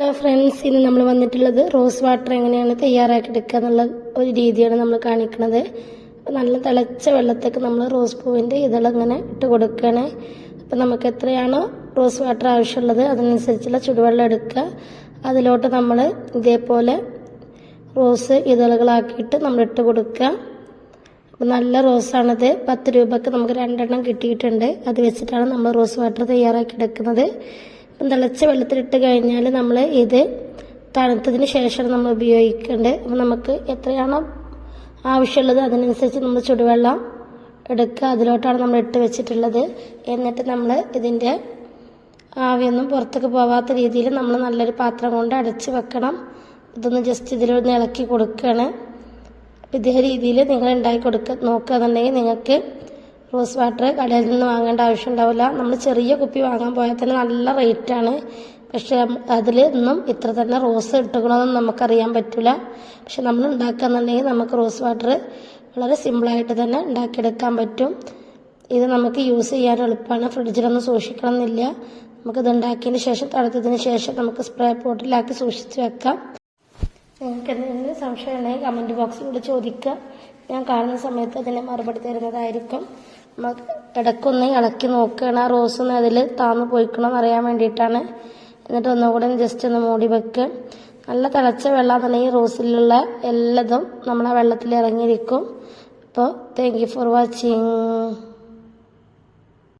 Hello friends ഇന്ന് നമ്മൾ വന്നിട്ടുള്ളത് റോസ് വാട്ടർ എങ്ങനെയാണ് തയ്യാറാക്കി എടുക്കുക എന്നുള്ള ഒരു രീതിയാണ് നമ്മൾ കാണിക്കുന്നത്. അപ്പോൾ നല്ല തിളച്ച വെള്ളത്തൊക്കെ നമ്മൾ റോസ് പൂവിന്റെ ഇതളിങ്ങനെ ഇട്ട് കൊടുക്കുകയാണ്. അപ്പോൾ നമുക്ക് എത്രയാണോ റോസ് വാട്ടർ ആവശ്യമുള്ളത് അതിനനുസരിച്ചുള്ള ചുടുവെള്ളം എടുക്കുക. അതിലോട്ട് നമ്മൾ ഇതേപോലെ റോസ് ഇതളുകളാക്കിയിട്ട് നമ്മൾ ഇട്ട് കൊടുക്കുക. അപ്പോൾ നല്ല റോസാണത് പത്ത് രൂപക്ക് നമുക്ക് രണ്ടെണ്ണം കിട്ടിയിട്ടുണ്ട്. അത് വെച്ചിട്ടാണ് നമ്മൾ റോസ് വാട്ടർ തയ്യാറാക്കി എടുക്കുന്നത് അപ്പം തിളച്ച വെള്ളത്തിലിട്ട് കഴിഞ്ഞാൽ നമ്മൾ ഇത് തണുത്തതിന് ശേഷമാണ് നമ്മൾ ഉപയോഗിക്കേണ്ടത്. അപ്പം നമുക്ക് എത്രയാണോ ആവശ്യമുള്ളത് അതിനനുസരിച്ച് നമ്മൾ ചുടുവെള്ളം എടുക്കുക. അതിലോട്ടാണ് നമ്മൾ ഇട്ട് വെച്ചിട്ടുള്ളത്. എന്നിട്ട് നമ്മൾ ഇതിന്റെ ആവിയൊന്നും പുറത്തേക്ക് പോവാത്ത രീതിയിൽ നമ്മൾ നല്ലൊരു പാത്രം കൊണ്ട് അടച്ച് വെക്കണം. ഇതൊന്ന് ജസ്റ്റ് ഇതിലൊന്ന് ഇളക്കി കൊടുക്കുകയാണ്. ഇതേ രീതിയിൽ നിങ്ങൾ ഉണ്ടാക്കി കൊടുക്കുക നോക്കുകയെന്നുണ്ടെങ്കിൽ നിങ്ങൾക്ക് റോസ് വാട്ടർ കടയിൽ നിന്ന് വാങ്ങേണ്ട ആവശ്യം ഉണ്ടാവില്ല. നമ്മൾ ചെറിയ കുപ്പി വാങ്ങാൻ പോയാൽ തന്നെ നല്ല റേറ്റാണ് പക്ഷേ അതിൽ ഒന്നും ഇത്ര തന്നെ റോസ് ഇട്ടുകണമെന്ന് നമുക്കറിയാൻ പറ്റില്ല പക്ഷെ നമ്മൾ ഉണ്ടാക്കുകയെന്നുണ്ടെങ്കിൽ നമുക്ക് റോസ് വാട്ടർ വളരെ സിമ്പിളായിട്ട് തന്നെ ഉണ്ടാക്കിയെടുക്കാൻ പറ്റും. ഇത് നമുക്ക് യൂസ് ചെയ്യാൻ എളുപ്പമാണ്. ഫ്രിഡ്ജിലൊന്നും സൂക്ഷിക്കണം എന്നില്ല നമുക്കിത് ഉണ്ടാക്കിയതിന് ശേഷം തണുത്തതിന് ശേഷം നമുക്ക് സ്പ്രേ ബോട്ടിലാക്കി സൂക്ഷിച്ച് വെക്കാം. നിങ്ങൾക്ക് എന്തെങ്കിലും സംശയം ഉണ്ടെങ്കിൽ കമന്റ് ബോക്സിലൂടെ ചോദിക്കുക. ഞാൻ കാണുന്ന സമയത്ത് അതിന് മറുപടി തരുന്നതായിരിക്കും. നമുക്ക് ഇടയ്ക്കൊന്ന് ഇളക്കി നോക്കുകയാണ്. ആ റോസ് ഒന്ന് അതിൽ താന്ന് പോയിക്കണമെന്ന് അറിയാൻ വേണ്ടിയിട്ടാണ്. എന്നിട്ട് ഒന്നുകൂടെ ജസ്റ്റ് ഒന്ന് മൂടി വെക്കുക നല്ല തിളച്ച വെള്ളം തന്നെ ഈ റോസിലുള്ള എല്ലതും. നമ്മൾ ആ വെള്ളത്തിൽ ഇറങ്ങിയിരിക്കും അപ്പോൾ താങ്ക് യു ഫോർ വാച്ചിങ്